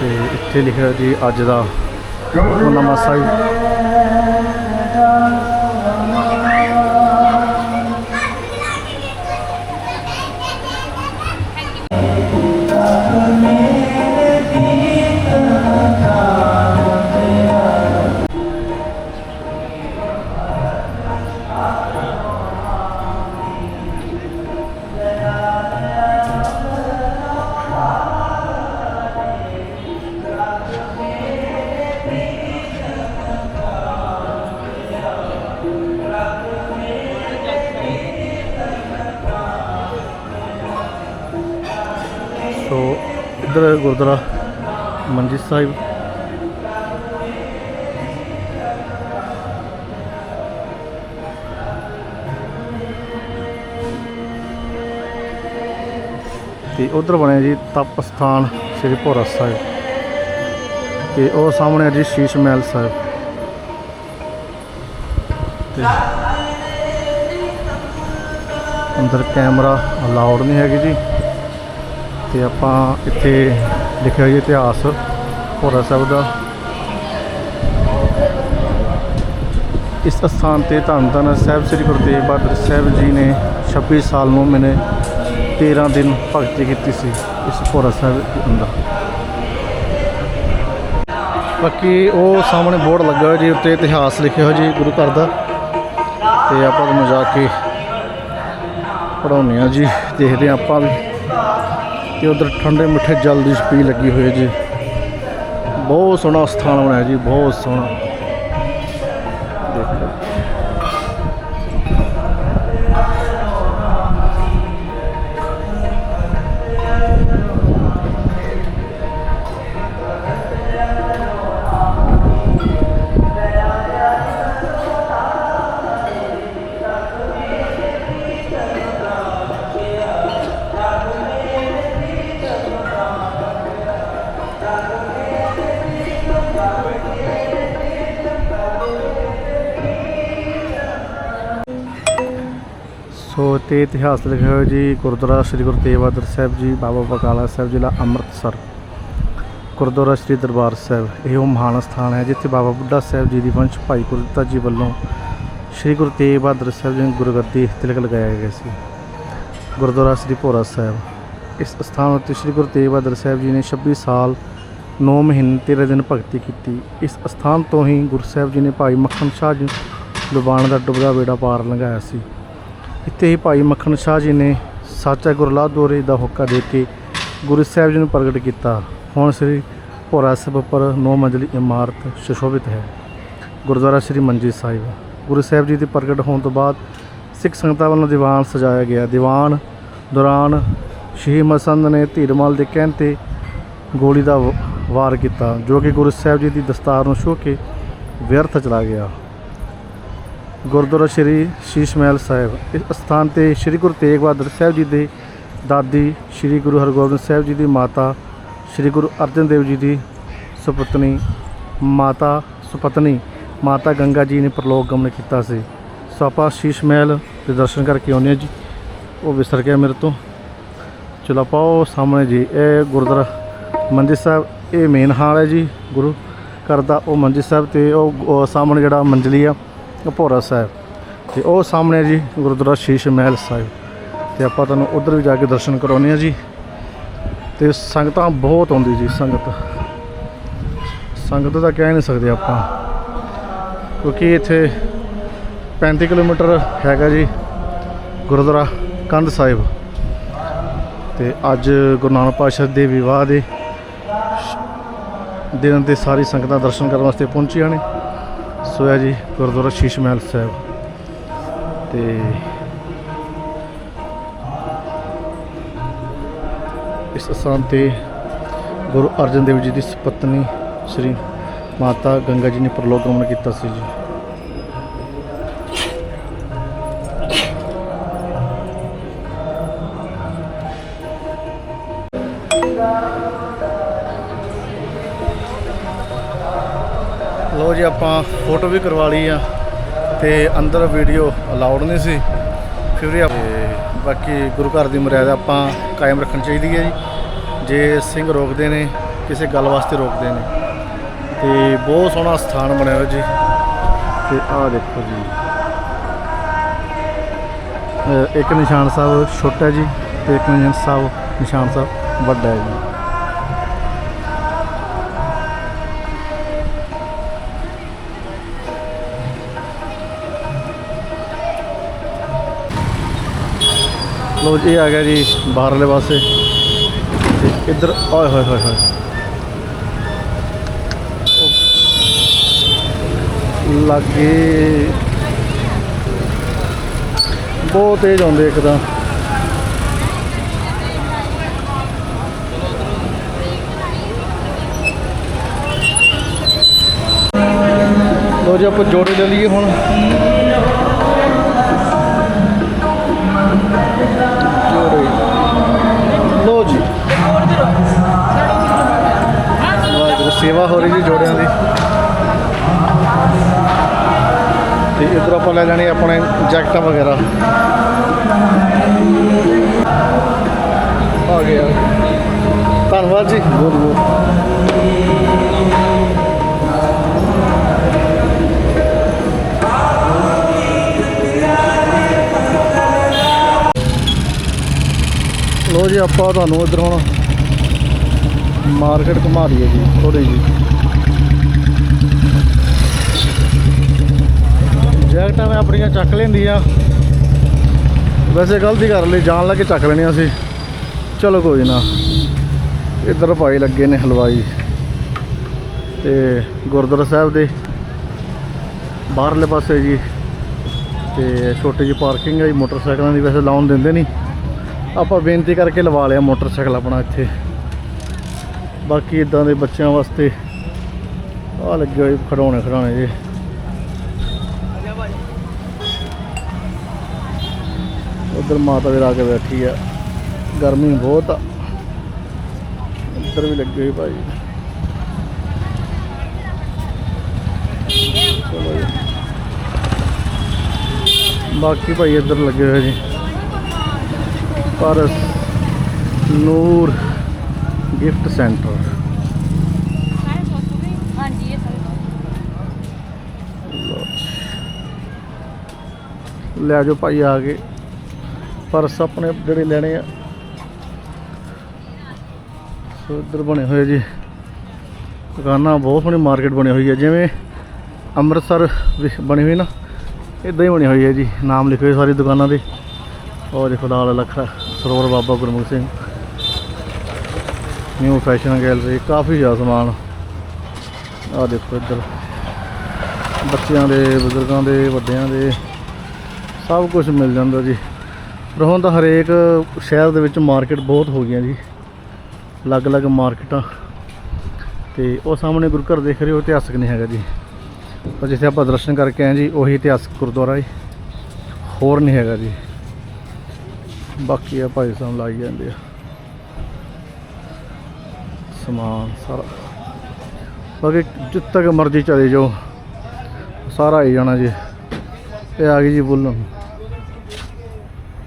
A: ਤੇ ਇੱਥੇ ਲਿਖਿਆ ਜੀ ਅੱਜ ਦਾ ਹੁਕਮਨਾਮਾ ਸਾਹਿਬ ਗੁਰਦੁਆਰਾ ਮੰਜੀ ਸਾਹਿਬ। ਤੇ ਉਧਰ ਬਣਿਆ ਜੀ ਤਪ ਸਥਾਨ ਸ੍ਰੀ ਭੋਰਾ ਸਾਹਿਬ। ਤੇ ਉਹ ਸਾਹਮਣੇ ਹੈ ਜੀ ਸ਼ੀਸ਼ ਮਹਿਲ ਸਾਹਿਬ। ਤੇ ਅੰਦਰ ਕੈਮਰਾ ਅਲਾਉਡ ਨਹੀਂ ਹੈਗੀ ਜੀ। ਤੇ ਆਪਾਂ ਇੱਥੇ ਲਿਖਿਆ ਹੋਇਆ ਇਤਿਹਾਸ, ਭੋਰਾ ਸਾਹਿਬ ਦਾ। ਇਸ ਸਥਾਨ ਤੇ ਧੰਨ ਧੰਨ ਸਾਹਿਬ ਸ੍ਰੀ ਗੁਰੂ ਤੇਗ ਬਹਾਦਰ ਸਾਹਿਬ ਜੀ ਨੇ 26 ਸਾਲ ਨੂੰ ਮੈਨੇ 13 ਦਿਨ ਭਗਤੀ ਕੀਤੀ ਸੀ ਇਸ ਭੋਰਾ ਸਾਹਿਬ ਦੇ। ਅੰਦਰ ਬਾਕੀ ਉਹ ਸਾਹਮਣੇ ਬੋਰਡ ਲੱਗਾ ਹੋਇਆ ਜੀ, ਉੱਤੇ ਇਤਿਹਾਸ ਲਿਖਿਆ ਹੋਇਆ ਜੀ ਗੁਰੂ ਘਰ ਦਾ। ਤੇ ਆਪਾਂ ਤੁਹਾਨੂੰ ਜਾ ਕੇ ਪੜਾਉਂਦੇ ਆ ਜੀ, ਦੇਖਦੇ ਹਾਂ ਆਪਾਂ ਵੀ। ਤੇ ਉਧਰ ਠੰਡੇ ਮਿੱਠੇ ਜਲ ਦੀ ਛਪੀ ਲੱਗੀ ਹੋਈ ਹੈ ਜੀ। ਬਹੁਤ ਸੋਹਣਾ ਸਥਾਨ ਬਣਾਇਆ ਜੀ, ਬਹੁਤ ਸੋਹਣਾ। ਤੇ ਇਤਿਹਾਸ ਲਿਖਿਆ ਹੋਇਆ ਜੀ ਗੁਰਦੁਆਰਾ ਸ੍ਰੀ ਗੁਰੂ ਤੇਗ ਬਹਾਦਰ ਸਾਹਿਬ ਜੀ, ਬਾਬਾ ਬਕਾਲਾ ਸਾਹਿਬ ਜ਼ਿਲ੍ਹਾ ਅੰਮ੍ਰਿਤਸਰ। ਗੁਰਦੁਆਰਾ ਸ੍ਰੀ ਦਰਬਾਰ ਸਾਹਿਬ, ਇਹ ਉਹ ਮਹਾਨ ਸਥਾਨ ਹੈ ਜਿੱਥੇ ਬਾਬਾ ਬੁੱਢਾ ਸਾਹਿਬ ਜੀ ਦੀ ਵੰਸ਼ ਭਾਈ ਗੁਰਦਿੱਤਾ ਜੀ ਵੱਲੋਂ ਸ੍ਰੀ ਗੁਰੂ ਤੇਗ ਬਹਾਦਰ ਸਾਹਿਬ ਜੀ ਨੂੰ ਗੁਰਗੱਦੀ ਤਿਲਕ ਲਗਾਇਆ ਗਿਆ ਸੀ। ਗੁਰਦੁਆਰਾ ਸ੍ਰੀ ਭੋਰਾ ਸਾਹਿਬ, ਇਸ ਸਥਾਨ ਉੱਤੇ ਸ੍ਰੀ ਗੁਰੂ ਤੇਗ ਬਹਾਦਰ ਸਾਹਿਬ ਜੀ ਨੇ 26 ਸਾਲ 9 ਮਹੀਨੇ 13 ਦਿਨ ਭਗਤੀ ਕੀਤੀ। ਇਸ ਸਥਾਨ ਤੋਂ ਹੀ ਗੁਰੂ ਸਾਹਿਬ ਜੀ ਨੇ ਭਾਈ ਮੱਖਣ ਸ਼ਾਹ ਜੀ ਲੁਬਾਣ ਦਾ ਡੁੱਬਦਾ ਬੇੜਾ ਪਾਰ ਲੰਘਾਇਆ ਸੀ। ਇੱਥੇ ਹੀ ਭਾਈ ਮੱਖਣ ਸ਼ਾਹ ਜੀ ਨੇ ਸਾਚਾ ਗੁਰਲਾਹ ਦੋਰੇ ਦਾ ਹੋਕਾ ਦੇ ਕੇ ਗੁਰੂ ਸਾਹਿਬ ਜੀ ਨੂੰ ਪ੍ਰਗਟ ਕੀਤਾ। ਹੁਣ ਸ੍ਰੀ ਭੋਰਾ ਸਾਹਿਬ ਉੱਪਰ ਨੌ ਮੰਜ਼ਲੀ ਇਮਾਰਤ ਸੁਸ਼ੋਭਿਤ ਹੈ। ਗੁਰਦੁਆਰਾ ਸ੍ਰੀ ਮੰਜੀ ਸਾਹਿਬ। ਗੁਰੂ ਸਾਹਿਬ ਜੀ ਦੇ ਪ੍ਰਗਟ ਹੋਣ ਤੋਂ ਬਾਅਦ ਸਿੱਖ ਸੰਗਤਾਂ ਵੱਲੋਂ ਦੀਵਾਨ ਸਜਾਇਆ ਗਿਆ। ਦੀਵਾਨ ਦੌਰਾਨ ਸ਼ਹੀਦ ਮਸੰਦ ਨੇ ਧੀਰਮਲ ਦੇ ਕਹਿਣ ਤੇ ਗੋਲੀ ਦਾ ਵਾਰ ਕੀਤਾ, ਜੋ ਕਿ ਗੁਰੂ ਸਾਹਿਬ ਜੀ ਦੀ ਦਸਤਾਰ ਨੂੰ ਛੂਹ ਕੇ ਵਿਅਰਥ ਚਲਾ ਗਿਆ। ਗੁਰਦੁਆਰਾ ਸ਼੍ਰੀ ਸ਼ੀਸ਼ ਮਹਿਲ ਸਾਹਿਬ। ਇਸ ਸਥਾਨ ਤੇ ਸ਼੍ਰੀ ਗੁਰੂ ਤੇਗ ਬਹਾਦਰ ਸਾਹਿਬ ਜੀ ਦੇ ਦਾਦੀ ਸ਼੍ਰੀ ਗੁਰੂ ਹਰਗੋਬਿੰਦ ਸਾਹਿਬ ਜੀ ਦੀ ਮਾਤਾ ਸ਼੍ਰੀ ਗੁਰੂ ਅਰਜਨ ਦੇਵ ਜੀ ਦੀ ਸੁਪਤਨੀ ਮਾਤਾ ਸੁਪਤਨੀ ਮਾਤਾ ਗੰਗਾ ਜੀ ਨੇ ਪ੍ਰਲੋਕ ਗਮਨ ਕੀਤਾ ਸੀ। ਸੋ ਆਪਾਂ ਸ਼ੀਸ਼ ਮਹਿਲ ਦੇ ਦਰਸ਼ਨ ਕਰਕੇ ਆਉਂਦੇ ਹਾਂ ਜੀ। ਉਹ ਵਿਸਰ ਗਿਆ ਮੇਰੇ ਤੋਂ। ਚਲੋ ਆਪਾਂ ਉਹ ਸਾਹਮਣੇ ਜੀ, ਇਹ ਗੁਰਦੁਆਰਾ ਮੰਜੀ ਸਾਹਿਬ, ਇਹ ਮੇਨ ਹਾਲ ਹੈ ਜੀ। ਗੁਰੂ ਘਰ ਦਾ ਉਹ ਮੰਜੀ ਸਾਹਿਬ ਤੇ ਉਹ ਉਹ ਸਾਹਮਣੇ ਜਿਹੜਾ ਮੰਜਲੀ ਆ। ਭੋਰਾ ਸਾਹਿਬ। ਤੇ ਉਹ ਸਾਹਮਣੇ ਜੀ ਗੁਰਦੁਆਰਾ ਸ਼ੀਸ਼ ਮਹਿਲ ਸਾਹਿਬ। ਤੇ ਆਪਾਂ ਤੁਹਾਨੂੰ ਉਧਰ ਵੀ ਜਾ ਕੇ ਦਰਸ਼ਨ ਕਰਾਉਂਦੇ ਆ ਜੀ। ਤੇ ਸੰਗਤਾਂ ਬਹੁਤ ਆਉਂਦੀ ਜੀ ਸੰਗਤ। ਸੰਗਤ ਦਾ ਕਹਿ ਨਹੀਂ ਸਕਦੇ ਆਪਾਂ। ਕਿਉਂਕਿ ਇੱਥੇ 35 ਕਿਲੋਮੀਟਰ ਹੈਗਾ ਜੀ ਗੁਰਦੁਆਰਾ ਕੰਧ ਸਾਹਿਬ। ਤੇ ਅੱਜ ਗੁਰੂ ਨਾਨਕ ਪਾਤਸ਼ਾਹ ਦੇ ਵਿਵਾਹ ਦੇ ਦਿਨ ਤੇ ਸਾਰੀ ਸੰਗਤਾਂ ਦਰਸ਼ਨ ਕਰਨ ਵਾਸਤੇ ਪਹੁੰਚੀਆਂ ਨੇ। ਸੋ ਹੈ ਜੀ, ਗੁਰਦੁਆਰਾ ਸ਼ੀਸ਼ ਮਹਿਲ ਸਾਹਿਬ। ਤੇ ਇਸ ਅਸਥਾਨ ਤੇ ਗੁਰੂ ਅਰਜਨ ਦੇਵ ਜੀ ਦੀ ਪਤਨੀ ਸ੍ਰੀ ਮਾਤਾ ਗੰਗਾ ਜੀ ਨੇ ਪ੍ਰਲੋਕ ਗਮਨ ਕੀਤਾ ਸੀ ਜੀ। ਆਪਾਂ ਫੋਟੋ ਵੀ ਕਰਵਾ ਲਈ ਆ ਤੇ ਅੰਦਰ ਵੀਡੀਓ ਅਲਾਉਡ ਨਹੀਂ ਸੀ। ਫਿਰ ਵੀ ਆਪ- ਬਾਕੀ ਗੁਰੂ ਘਰ ਦੀ ਮਰਿਆਦਾ ਆਪਾਂ ਕਾਇਮ ਰੱਖਣੀ ਚਾਹੀਦੀ ਹੈ ਜੀ। ਜੇ ਸਿੰਘ ਰੋਕਦੇ ਨੇ, ਕਿਸੇ ਗੱਲ ਵਾਸਤੇ ਰੋਕਦੇ ਨੇ। ਤੇ ਬਹੁਤ ਸੋਹਣਾ ਸਥਾਨ ਬਣਿਆ ਹੋਇਆ ਜੀ। ਤੇ ਆਹ ਦੇਖੋ ਜੀ। ਇੱਕ ਨਿਸ਼ਾਨ ਸਾਹਿਬ ਛੋਟਾ ਜੀ ਤੇ ਇੱਕ ਨਿਸ਼ਾਨ ਸਾਹਿਬ ਨਿਸ਼ਾਨ ਸਾਹਿਬ ਵੱਡਾ ਹੈ ਜੀ। ਲੋ ਜੀ ਆ ਗਿਆ ਜੀ ਬਾਹਰਲੇ ਪਾਸੇ। ਤੇ ਇੱਧਰ ਓਏ, ਹੋਏ ਹੋਏ ਹੋਏ। ਉਹ ਲੱਗੇ। ਬਹੁਤ ਤੇਜ਼ ਆਉਂਦੇ ਇੱਕ ਤਾਂ। ਲੋ ਜੀ, ਆਪਾਂ ਜੋੜੇ ਲੈ ਲਈਏ ਹੁਣ। ਸੇਵਾ ਹੋ ਰਹੀ ਜੀ ਜੋੜਿਆਂ ਦੀ। ਤੇ ਇਧਰ ਆਪਾਂ ਲੈ ਲੈਣੇ ਆਪਣੇ ਜੈਕਟਾਂ ਵਗੈਰਾ। ਆ ਗਿਆ। ਧੰਨਵਾਦ ਜੀ। ਬਹੁਤ ਬਹੁਤ। ਲੋ ਜੀ ਆਪਾਂ ਤੁਹਾਨੂੰ ਇਧਰ ਹੁਣ ਮਾਰਕੀਟ ਘੁਮਾ ਦਈਏ ਜੀ ਥੋੜੀ ਜੀ ਜੈਕਟਾਂ ਮੈਂ ਆਪਣੀਆਂ ਚੱਕ ਲੈਂਦੀਆਂ। ਵੈਸੇ ਗਲਤੀ ਕਰ ਲਈ, ਜਾਣ ਲੱਗੇ ਚੱਕ ਲੈਣੀਆਂ ਸੀ। ਚਲੋ ਕੋਈ ਨਾ, ਇੱਧਰ ਭਾਈ ਲੱਗੇ ਨੇ ਹਲਵਾਈ ਤੇ ਗੁਰਦੁਆਰਾ ਸਾਹਿਬ ਦੇ ਬਾਹਰਲੇ ਪਾਸੇ ਜੀ। ਤੇ ਛੋਟੀ ਜਿਹੀ ਪਾਰਕਿੰਗ ਹੈ ਜੀ, ਮੋਟਰਸਾਈਕਲਾਂ ਦੀ ਵੈਸੇ ਲਾਉਣ ਦਿੰਦੇ ਨਹੀਂ। ਆਪਾਂ ਬੇਨਤੀ ਕਰਕੇ ਲਵਾ ਲਿਆ ਮੋਟਰਸਾਈਕਲ ਆਪਣਾ ਇੱਥੇ। ਬਾਕੀ ਇਦਾਂ ਦੇ ਬੱਚਿਆਂ ਵਾਸਤੇ ਆ ਲੱਗੇ ਹੋਏ ਖਿਡੌਣੇ ਖਿਡੌਣੇ ਜੇ ਉਧਰ ਮਾਤਾ ਦੇ ਲਾ ਕੇ ਬੈਠੀ ਆ। ਗਰਮੀ ਬਹੁਤ ਆ। ਇੱਧਰ ਵੀ ਲੱਗੇ ਹੋਏ ਭਾਈ। ਚਲੋ ਜੀ। ਬਾਕੀ ਭਾਈ ਇੱਧਰ ਲੱਗੇ ਹੋਏ ਜੀ। ਪਰ ਨੂਰ ਗਿਫਟ ਸੈਂਟਰ।
B: ਹਾਂਜੀ ਇਹ ਸਾਰੇ
A: ਲੈ ਜਾਓ ਭਾਈ ਆ ਗਏ ਪਰਸ ਆਪਣੇ ਜਿਹੜੇ ਲੈਣੇ ਆ। ਸੋ ਇੱਧਰ ਬਣੇ ਹੋਏ ਜੀ। ਦੁਕਾਨਾਂ, ਬਹੁਤ ਸੋਹਣੀ ਮਾਰਕੀਟ ਬਣੀ ਹੋਈ ਹੈ ਜਿਵੇਂ ਅੰਮ੍ਰਿਤਸਰ ਵਿੱਚ ਬਣੀ ਹੋਈ ਨਾ ਇਦਾਂ ਹੀ ਬਣੀ ਹੋਈ ਹੈ ਜੀ। ਨਾਮ ਲਿਖੇ ਹੋਏ ਸਾਰੀ ਦੁਕਾਨਾਂ ਦੇ। ਉਹ ਦੇਖੋ ਦਾਲ ਲੱਖਾ ਸਰੋਵਰ Baba Gurmukh Singh. New fashion gallery ਕਾਫੀ ਜ਼ਿਆਦਾ ਸਮਾਨ। ਆ ਦੇਖੋ ਇੱਧਰ। ਬੱਚਿਆਂ ਦੇ, ਬਜ਼ੁਰਗਾਂ ਦੇ, ਵੱਡਿਆਂ ਦੇ, ਸਭ ਕੁਝ ਮਿਲ ਜਾਂਦਾ ਜੀ। ਪਰ ਹੁਣ ਤਾਂ ਹਰੇਕ ਸ਼ਹਿਰ ਦੇ ਵਿੱਚ ਮਾਰਕੀਟ ਬਹੁਤ ਹੋ ਗਈਆਂ ਜੀ। ਅਲੱਗ-ਅਲੱਗ ਮਾਰਕੀਟਾਂ ਤੇ ਉਹ ਸਾਹਮਣੇ ਗੁਰੂ ਘਰ ਦੇਖ ਰਹੇ ਹੋ, ਇਤਿਹਾਸਕ ਨਹੀਂ ਹੈਗਾ ਜੀ। ਪਰ ਜਿੱਥੇ ਆਪਾਂ ਦਰਸ਼ਨ ਕਰਕੇ ਆਏ ਜੀ, ਉਹੀ ਇਤਿਹਾਸਕ ਗੁਰਦੁਆਰਾ ਹੈ ਹੋਰ ਨਹੀਂ ਹੈਗਾ ਜੀ। ਬਾਕੀ ਆ ਭਾਈ ਸਾਹਿਬ ਲਾਈ ਜਾਂਦੇ ਆ। ਸਮਾਨ ਸਾਰਾ। ਬਾਕੀ ਜਿੱਥੇ ਤੱਕ ਮਰਜ਼ੀ ਚਲੇ ਜਾਓ ਸਾਰਾ ਹੀ ਜਾਣਾ ਜੀ। ਇਹ ਆ ਗਈ ਜੀ ਬੁੱਲਨ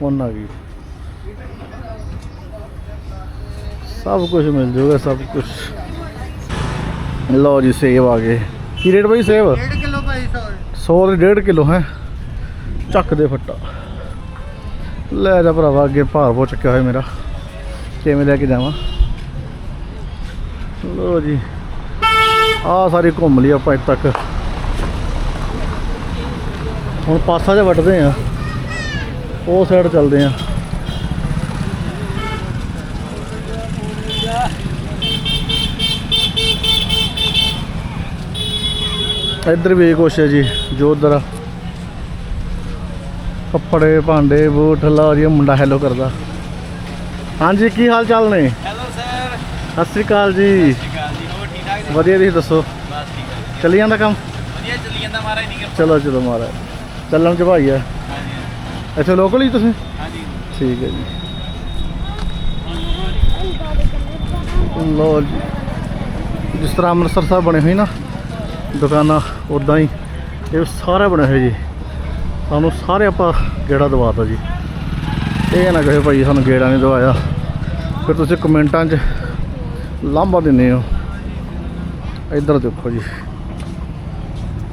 A: ਉਹਨਾਂ ਆ ਗਈ ਸਭ ਕੁਝ ਮਿਲ ਜਾਊਗਾ ਸਭ ਕੁਝ ਲਓ ਜੀ ਸੇਬ ਆ ਗਏ। ਕੀ ਰੇਟ ਭਾਈ ਸੇਬ?
C: 1.5 ਕਿਲੋ ਭਾਈ 100
A: 100 ਦੇ 1.5 ਕਿਲੋ ਹੈ? ਚੱਕ ਦੇ ਫੱਟਾ। ਲੈ ਜਾ ਭਰਾਵਾ ਅੱਗੇ ਭਾਰ ਬਹੁਤ ਚੱਕਿਆ ਹੋਇਆ ਮੇਰਾ। ਕਿਵੇਂ ਲੈ ਕੇ ਜਾਵਾਂ? ਲੋ ਜੀ। ਆ ਸਾਰੀ ਘੁੰਮ ਲਈ ਆਪਾਂ ਇੱਥੇ ਤੱਕ। ਹੁਣ ਪਾਸਾ ਜਿਹਾ ਵੱਟਦੇ ਆ ਉਹ ਸਾਈਡ ਚੱਲਦੇ ਆ ਇੱਧਰ ਵੀ ਕੁਛ ਹੈ ਜੀ, ਜੋ ਉਧਰ ਕੱਪੜੇ, ਭਾਂਡੇ, ਬੂਟ ਲਾ ਜੀ, ਮੁੰਡਾ ਹੈਲੋ ਕਰਦਾ। ਹਾਂਜੀ, ਕੀ ਹਾਲ ਚਾਲ ਨੇ? ਸਤਿ ਸ੍ਰੀ ਅਕਾਲ ਜੀ।
B: ਸ਼ਿਕਾਲ ਜੀ
A: ਵਧੀਆ ਤੁਸੀਂ ਦੱਸੋ?
B: ਬਸ ਠੀਕ ਹੈ
A: ਚੱਲੀ ਜਾਂਦਾ ਕੰਮ?
B: ਵਧੀਆ ਚੱਲੀ ਜਾਂਦਾ ਮਹਾਰਾਜ ਦੀ ਕਿਰਪਾ
A: ਚਲੋ ਚਲੋ ਮਹਾਰਾਜ। ਚੱਲਣ ਚ ਭਾਈ ਆ।
B: ਹਾਂਜੀ
A: ਇੱਥੇ ਲੋਕਲ ਹੀ ਤੁਸੀਂ?
B: ਹਾਂਜੀ
A: ਠੀਕ ਹੈ ਜੀ। ਲੋ ਜਿਸ ਤਰ੍ਹਾਂ ਅੰਮ੍ਰਿਤਸਰ ਸਾਹਿਬ ਬਣੇ ਹੋਏ ਨਾ, ਦੁਕਾਨਾਂ ਉਦਾਂ ਹੀ। ਇਹ ਸਾਰੇ ਬਣੇ ਹੋਏ ਜੀ। ਸਾਨੂੰ ਸਾਰੇ ਆਪਾਂ ਗੇੜਾ ਦਵਾਤਾ ਜੀ। ਇਹ ਨਾ ਕਹੇ ਭਾਈ ਸਾਨੂੰ ਗੇੜਾ ਨਹੀਂ ਦਵਾਇਆ। ਫਿਰ ਤੁਸੀਂ ਕਮੈਂਟਾਂ 'ਚ ਲਾਂਭਾ ਦਿੰਦੇ ਹੋ। ਇੱਧਰ ਦੇਖੋ ਜੀ,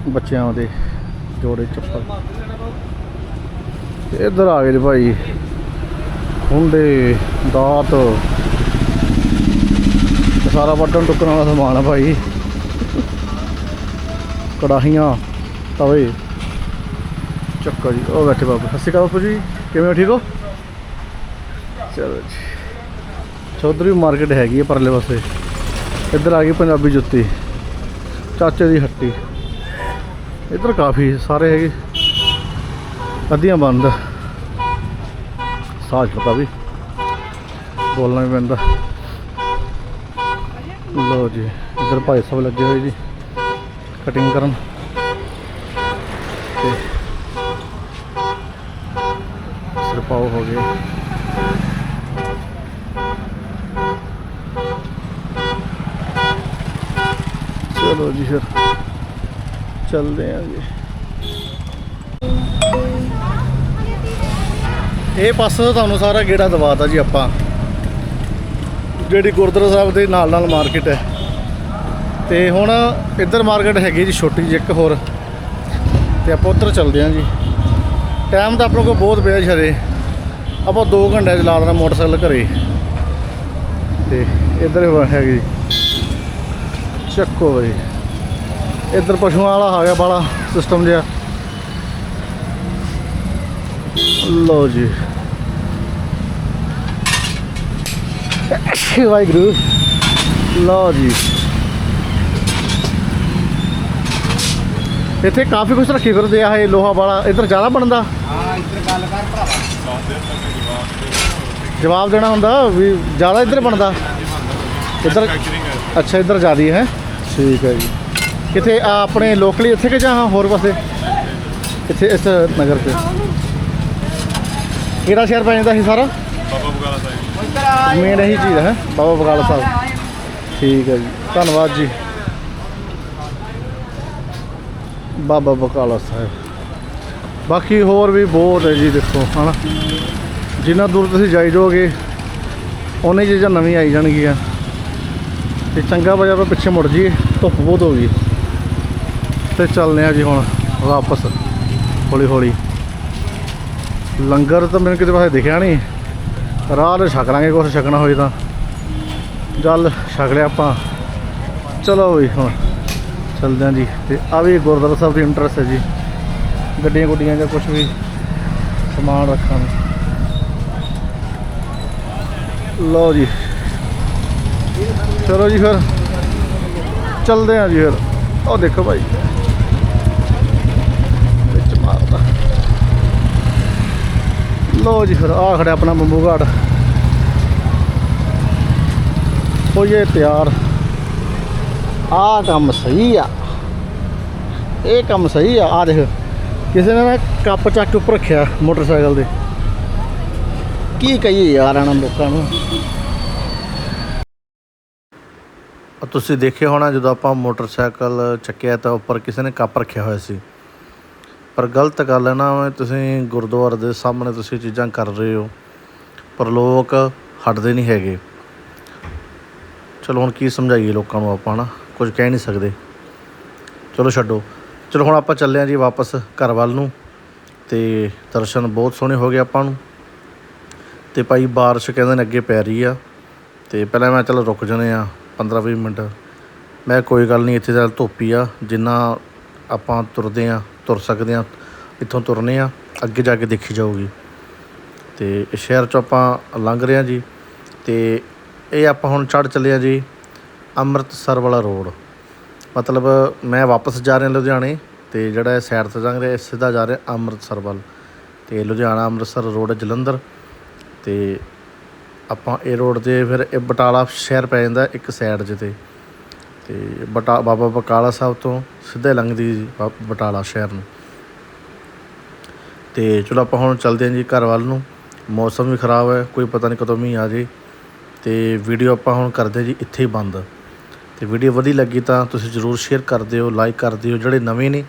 A: ਬੱਚਿਆਂ ਦੇ ਜੋੜੇ ਚੱਪਲ। ਇੱਧਰ ਆ ਗਏ ਜੀ ਭਾਈ, ਹੁੰਡੇ, ਦਾਤ। ਇਹ ਸਾਰਾ ਵੱਟਣ ਟੁੱਕਣ ਵਾਲਾ ਸਮਾਨ ਆ ਭਾਈ। ਕੜਾਹੀਆਂ, ਤਵੇ। ਚੱਕਾ ਜੀ, ਉਹ ਬੈਠੇ ਬਾਬੂ ਸਤਿ ਸ਼੍ਰੀ ਅਕਾਲ ਬਾਪੂ ਜੀ, ਕਿਵੇਂ ਹੋ, ਠੀਕ ਹੋ? ਚਲੋ ਜੀ। ਅੱਛਾ ਉੱਧਰ ਵੀ ਮਾਰਕੀਟ ਹੈਗੀ ਹੈ ਪਰਲੇ ਪਾਸੇ। ਇੱਧਰ ਆ ਗਈ ਪੰਜਾਬੀ ਜੁੱਤੀ, ਚਾਚੇ ਦੀ ਹੱਟੀ। ਇੱਧਰ ਕਾਫੀ ਸਾਰੇ ਹੈਗੇ। ਅੱਧੀਆਂ ਬੰਦ। ਸਾਜ ਪਤਾ ਵੀ। ਬੋਲਣਾ ਵੀ ਪੈਂਦਾ। ਲੋ ਜੀ, ਇੱਧਰ ਭਾਈ ਸਾਹਿਬ ਲੱਗੇ ਹੋਏ ਜੀ ਕਟਿੰਗ ਕਰਨ। ਤੇ ਸਰਪਾਓ ਹੋ ਗਏ। ਚਲੋ ਜੀ ਫਿਰ। ਚੱਲਦੇ ਆਂ ਜੀ। ਇਹ ਪਾਸੇ ਤੋਂ ਤੁਹਾਨੂੰ ਸਾਰਾ ਗੇੜਾ ਦਵਾਤਾ ਜੀ ਆਪਾਂ। ਜਿਹੜੀ ਗੁਰਦੁਆਰਾ ਸਾਹਿਬ ਦੇ ਨਾਲ ਨਾਲ ਮਾਰਕੀਟ ਹੈ। ਤੇ ਹੁਣ ਇੱਧਰ ਮਾਰਕੀਟ ਹੈਗੀ ਜੀ ਛੋਟੀ ਜਿਹੀ, ਇੱਕ ਹੋਰ। ਤੇ ਆਪਾਂ ਉੱਧਰ ਚੱਲਦੇ ਆਂ ਜੀ। ਟਾਈਮ ਤਾਂ ਆਪਣੇ ਕੋਲ ਬਹੁਤ ਪਿਆ ਜੀ ਆਪਾਂ 2 ਘੰਟੇ ਚ ਲਾ ਦੇਣਾ ਮੋਟਰਸਾਈਕਲ ਘਰੇ। ਤੇ ਇੱਧਰ ਹੈਗੀ। ਚੱਕੋ ਬਈ। ਇੱਧਰ ਪਸ਼ੂਆਂ ਵਾਲਾ ਆ ਗਿਆ ਬਾਲਾ ਸਿਸਟਮ ਜਿਹਾ। ਲੋ ਜੀ। ਵਾਹਿਗੁਰੂ। ਲਓ ਜੀ। ਇੱਥੇ ਕਾਫੀ ਕੁਝ ਰੱਖੀ ਫਿਰਦੇ ਆ ਇਹ ਲੋਹਾ ਵਾਲਾ। ਇੱਧਰ ਜ਼ਿਆਦਾ ਬਣਦਾ।
B: ਹਾਂ ਇੱਧਰ ਗੱਲ ਕਰ ਭਰਾਵਾ
A: ਜਵਾਬ ਦੇਣਾ ਹੁੰਦਾ ਵੀ ਜ਼ਿਆਦਾ ਇੱਧਰ ਬਣਦਾ। ਇੱਧਰ ਅੱਛਾ, ਇੱਧਰ ਜ਼ਿਆਦੀ ਹੈ। ਠੀਕ ਹੈ ਜੀ। ਕਿਤੇ ਆ ਆਪਣੇ ਲੋਕਲੀ ਇੱਥੇ ਕਿ ਜਾਂ ਹੋਰ ਪਾਸੇ? ਇੱਥੇ ਇਸ ਨਗਰ 'ਚ ਕਿਹੜਾ ਸ਼ਹਿਰ ਪੈ ਜਾਂਦਾ ਸੀ ਸਾਰਾ?
C: ਬਾਬਾ ਬਗਾਲਾ ਸਾਹਿਬ।
A: ਮੇਨ ਇਹੀ ਚੀਜ਼ ਹੈ ਬਾਬਾ ਬਗਾਲਾ ਸਾਹਿਬ। ਠੀਕ ਹੈ ਜੀ ਧੰਨਵਾਦ ਜੀ। ਬਾਬਾ ਬਕਾਲਾ ਸਾਹਿਬ। ਬਾਕੀ ਹੋਰ ਵੀ ਬਹੁਤ ਹੈ ਜੀ ਦੇਖੋ ਹਨਾ। ਜਿੰਨਾ ਦੂਰ ਤੁਸੀਂ ਜਾਈ ਜਾਓਗੇ ਉਹਨੇ ਚੀਜ਼ਾਂ ਨਵੀਂ ਆਈ ਜਾਣਗੀਆਂ। ਤੇ ਚੰਗਾ ਤੋਂ ਪਿੱਛੇ ਮੁੜ ਜੀਏ ਧੁੱਪ ਬਹੁਤ ਹੋ ਗਈ। ਤੇ ਚੱਲਦੇ ਆ ਜੀ ਹੁਣ ਵਾਪਸ, ਹੌਲੀ ਹੌਲੀ। ਲੰਗਰ ਤਾਂ ਮੈਨੂੰ ਕਿਤੇ ਪਾਸੇ ਦਿਖਿਆ ਨਹੀਂ। ਰਾਹ ਤੇ ਛਕ ਲਾਂਗੇ, ਕੁਛ ਛਕਣਾ ਹੋਏ ਤਾਂ। ਚੱਲ ਛਕ ਲਿਆ ਆਪਾਂ। ਚਲੋ ਵੀ ਹੁਣ ਚੱਲਦੇ ਹਾਂ ਜੀ। ਤੇ ਆ ਵੀ ਗੁਰਦੁਆਰਾ ਸਾਹਿਬ ਦੀ ਇੰਟਰਸਟ ਹੈ ਜੀ। ਗੱਡੀਆਂ ਗੁੱਡੀਆਂ ਜਾਂ ਕੁਝ ਵੀ ਸਮਾਨ ਰੱਖਣ। ਲਓ ਜੀ। ਚਲੋ ਜੀ ਫਿਰ। ਚੱਲਦੇ ਆ ਜੀ ਫਿਰ। ਉਹ ਦੇਖੋ ਭਾਈ। ਵਿੱਚ ਮਾਰਦਾ। ਲੋ ਜੀ ਫਿਰ ਆ ਖੜਿਆ ਆਪਣਾ ਬੰਬੂ ਘਾਟ। ਹੋਈਏ ਤਿਆਰ। ਆ ਕੰਮ ਸਹੀ ਆ। ਇਹ ਕੰਮ ਸਹੀ ਆ। ਆ ਦੇਖ, ਕਿਸੇ ਨੇ ਨਾ ਕੱਪ ਚੱਕ ਕੇ ਉੱਪਰ ਰੱਖਿਆ ਮੋਟਰਸਾਈਕਲ ਦੇ ਕੀ ਕਹੀਏ ਯਾਰ ਇਹਨਾਂ ਲੋਕਾਂ ਨੂੰ ਆ ਤੁਸੀਂ ਦੇਖਿਆ ਹੋਣਾ ਜਦੋਂ ਆਪਾਂ ਮੋਟਰਸਾਈਕਲ ਚੱਕਿਆ ਤਾਂ ਉੱਪਰ ਕਿਸੇ ਨੇ ਕੱਪ ਰੱਖਿਆ ਹੋਇਆ ਸੀ। ਪਰ ਗਲਤ ਗੱਲ ਹੈ ਨਾ ਤੁਸੀਂ ਗੁਰਦੁਆਰੇ ਦੇ ਸਾਹਮਣੇ ਤੁਸੀਂ ਚੀਜ਼ਾਂ ਕਰ ਰਹੇ ਹੋ, ਪਰ ਲੋਕ ਹਟਦੇ ਨਹੀਂ ਹੈਗੇ। ਚਲੋ ਹੁਣ ਕੀ ਸਮਝਾਈਏ ਲੋਕਾਂ ਨੂੰ ਆਪਾਂ ਨਾ ਕੁਝ ਕਹਿ ਨਹੀਂ ਸਕਦੇ। ਚਲੋ ਛੱਡੋ। ਚਲੋ ਹੁਣ ਆਪਾਂ ਚੱਲੇ ਹਾਂ ਜੀ ਵਾਪਸ ਘਰ ਵੱਲ ਨੂੰ, ਤੇ ਦਰਸ਼ਨ ਬਹੁਤ ਸੋਹਣੇ ਹੋ ਗਏ ਆਪਾਂ ਨੂੰ। ਤੇ ਭਾਈ ਬਾਰਿਸ਼ ਕਹਿੰਦੇ ਨੇ ਅੱਗੇ ਪੈ ਰਹੀ ਆ, ਤੇ ਪਹਿਲਾਂ ਮੈਂ ਚਲੋ ਰੁਕ ਜਾਣੇ ਆ 15 20 ਮਿੰਟ। ਮੈਂ ਕੋਈ ਗੱਲ ਨਹੀਂ, ਇੱਥੇ ਤਾਂ ਧੁੱਪ ਆ। ਜਿੰਨਾ ਆਪਾਂ ਤੁਰਦੇ ਆ ਤੁਰ ਸਕਦੇ ਆ ਇੱਥੋਂ ਤੁਰਨੇ ਆ, ਅੱਗੇ ਜਾ ਕੇ ਦੇਖੀ ਜਾਊਗੀ। ਤੇ ਸ਼ਹਿਰ ਚੋਂ ਆਪਾਂ ਲੰਘ ਰਹੇ ਆ ਜੀ। ਤੇ ਇਹ ਆਪਾਂ ਹੁਣ ਚੜ ਚੱਲੇ ਆ ਜੀ, ਅੰਮ੍ਰਿਤਸਰ ਵਾਲਾ ਰੋਡ। ਮਤਲਬ ਮੈਂ ਵਾਪਸ ਜਾ ਰਿਹਾ ਲੁਧਿਆਣੇ ਤੇ ਜਿਹੜਾ ਇਹ ਸਾਈਡ ਤੋਂ ਲੰਘ ਰਿਹਾ, ਇਹ ਸਿੱਧਾ ਜਾ ਰਿਹਾ ਅੰਮ੍ਰਿਤਸਰ ਵੱਲ। ਤੇ ਲੁਧਿਆਣਾ ਅੰਮ੍ਰਿਤਸਰ ਰੋਡ ਜਲੰਧਰ ਤੇ ਆਪਾਂ ਇਹ ਰੋਡ ਤੇ ਫਿਰ ਇਹ ਬਟਾਲਾ ਸ਼ਹਿਰ ਪੈ ਜਾਂਦਾ ਇੱਕ ਸਾਈਡ 'ਚ ਤੇ ਬਟਾ ਬਾਬਾ ਬਕਾਲਾ ਸਾਹਿਬ ਤੋਂ ਸਿੱਧੇ ਲੰਘਦੀ ਜੀ ਬ- ਬਟਾਲਾ ਸ਼ਹਿਰ ਨੂੰ। ਤੇ ਚਲੋ ਆਪਾਂ ਹੁਣ ਚੱਲਦੇ ਹਾਂ ਜੀ ਘਰ ਵੱਲ ਨੂੰ। ਮੌਸਮ ਵੀ ਖਰਾਬ ਹੈ, ਕੋਈ ਪਤਾ ਨਹੀਂ ਕਦੋਂ ਮੀਂਹ ਆ ਜੇ। ਤੇ ਵੀਡੀਓ ਆਪਾਂ ਹੁਣ ਕਰਦੇ ਜੀ ਇੱਥੇ ਹੀ ਬੰਦ। ਤੇ ਵੀਡੀਓ ਵਧੀਆ ਲੱਗੀ ਤਾਂ ਤੁਸੀਂ ਜਰੂਰ ਸ਼ੇਅਰ ਕਰ ਦਿਓ ਲਾਈਕ ਕਰ ਦਿਓ। ਜਿਹੜੇ ਨਵੇਂ ਨੇ,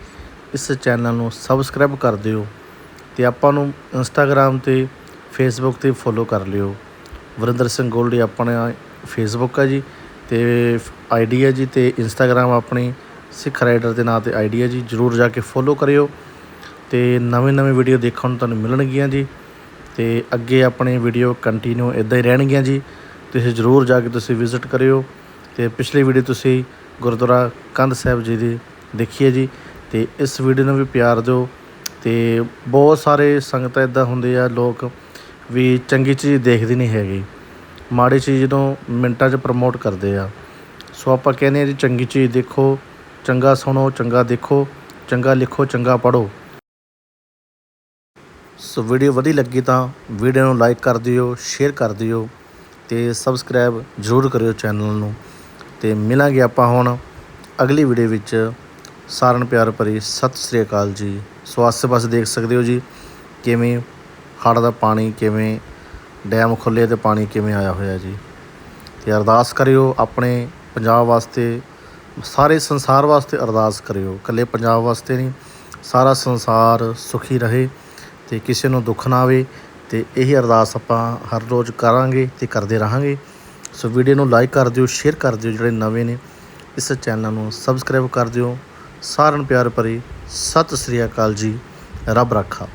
A: ਇਸ ਚੈਨਲ ਨੂੰ ਸਬਸਕ੍ਰਾਈਬ ਕਰ ਦਿਓ। ਤੇ ਆਪਾਂ ਨੂੰ ਇੰਸਟਾਗ੍ਰam ਤੇ ਫੇਸਬੁੱਕ ਤੇ ਫੋਲੋ ਕਰ ਲਿਓ। ਵਰਿੰਦਰ ਸਿੰਘ ਗੋਲਡੀ ਆਪਣਾ ਫੇਸਬੁੱਕ ਹੈ ਜੀ ਤੇ ਆਈਡੀ ਹੈ ਜੀ ਤੇ ਇੰਸਟਾਗ੍ਰam ਆਪਣੀ ਸਿੱਖ ਰਾਈਡਰ ਦੇ ਨਾਂ ਤੇ ਆਈਡੀ ਹੈ ਜੀ। ਜਰੂਰ ਜਾ ਕੇ ਫੋਲੋ ਕਰਿਓ ਤੇ ਨਵੇਂ ਨਵੇਂ ਵੀਡੀਓ ਦੇਖਣ ਨੂੰ ਤੁਹਾਨੂੰ ਮਿਲਣਗੀਆਂ ਜੀ ਤੇ ਅੱਗੇ ਆਪਣੇ ਵੀਡੀਓ ਕੰਟੀਨਿਊ ਇਦਾਂ ਹੀ ਰਹਿਣਗੀਆਂ ਜੀ। ਤੁਸੀਂ ਜਰੂਰ ਜਾ ਕੇ ਤੁਸੀਂ ਵਿਜ਼ਿਟ ਕਰਿਓ ਤੇ ਪਿਛਲੀ ਵੀਡੀਓ ਤੁਸੀਂ ਗੁਰਦੁਆਰਾ ਕੰਧ ਸਾਹਿਬ ਜੀ ਦੀ ਦੇਖੀ ਹੈ ਜੀ ਤੇ ਇਸ ਵੀਡੀਓ ਨੂੰ ਵੀ ਪਿਆਰ ਦਿਓ ਤੇ ਬਹੁਤ ਸਾਰੇ ਸੰਗਤ ਇਦਾਂ ਹੁੰਦੇ ਆ, ਲੋਕ ਵੀ ਚੰਗੀ ਚੀਜ਼ ਦੇਖਦੀ ਨਹੀਂ ਹੈਗੀ। ਮਾੜੀ ਚੀਜ਼ ਨੂੰ ਮਿੰਟਾਂ 'ਚ ਪ੍ਰਮੋਟ ਕਰਦੇ ਆ। ਸੋ ਆਪਾਂ ਕਹਿੰਦੇ ਆ ਜੀ, ਚੰਗੀ ਚੀਜ਼ ਦੇਖੋ, ਚੰਗਾ ਸੁਣੋ, ਚੰਗਾ ਦੇਖੋ, ਚੰਗਾ ਲਿਖੋ, ਚੰਗਾ ਪੜੋ ਸੋ ਵੀਡੀਓ ਵਧੀਆ ਲੱਗੀ ਤਾਂ ਵੀਡੀਓ ਨੂੰ ਲਾਈਕ ਕਰ ਦਿਓ ਸ਼ੇਅਰ ਕਰ ਦਿਓ ਤੇ ਸਬਸਕ੍ਰਾਈਬ ਜ਼ਰੂਰ ਕਰਿਓ ਚੈਨਲ ਨੂੰ। ਤੇ ਮਿਲਾਂਗੇ ਆਪਾਂ ਹੁਣ ਅਗਲੀ ਵੀਡੀਓ ਵਿੱਚ। ਸਾਰਿਆਂ ਨੂੰ ਪਿਆਰ ਭਰੀ ਸਤਿ ਸ੍ਰੀ ਅਕਾਲ ਜੀ। ਸੋ ਆਸੇ-ਪਾਸੇ ਦੇਖ ਸਕਦੇ ਹੋ ਜੀ, ਕਿਵੇਂ ਹੜ੍ਹ ਦਾ ਪਾਣੀ ਕਿਵੇਂ, ਡੈਮ ਖੁੱਲ੍ਹੇ ਤੇ ਪਾਣੀ ਕਿਵੇਂ ਆਇਆ ਹੋਇਆ ਜੀ? ਅਤੇ ਅਰਦਾਸ ਕਰਿਓ ਆਪਣੇ ਪੰਜਾਬ ਵਾਸਤੇ, ਸਾਰੇ ਸੰਸਾਰ ਵਾਸਤੇ ਅਰਦਾਸ ਕਰਿਓ। ਇਕੱਲੇ ਪੰਜਾਬ ਵਾਸਤੇ ਨਹੀਂ, ਸਾਰਾ ਸੰਸਾਰ ਸੁਖੀ ਰਹੇ ਤੇ ਕਿਸੇ ਨੂੰ ਦੁੱਖ ਨਾ ਆਵੇ ਤੇ ਇਹੀ ਅਰਦਾਸ ਆਪਾਂ ਹਰ ਰੋਜ਼ ਕਰਾਂਗੇ ਤੇ ਕਰਦੇ ਰਹਾਂਗੇ। ਸੋ ਵੀਡੀਓ ਨੂੰ ਲਾਈਕ ਕਰ ਦਿਓ, ਸ਼ੇਅਰ ਕਰ ਦਿਓ ਜਿਹੜੇ ਨਵੇਂ ਨੇ, ਇਸ ਚੈਨਲ ਨੂੰ ਸਬਸਕ੍ਰਾਈਬ ਕਰ ਦਿਓ। ਸਾਰਿਆਂ ਨੂੰ ਪਿਆਰ ਭਰੀ ਸਤਿ ਸ੍ਰੀ ਅਕਾਲ ਜੀ। ਰੱਬ ਰੱਖਾ।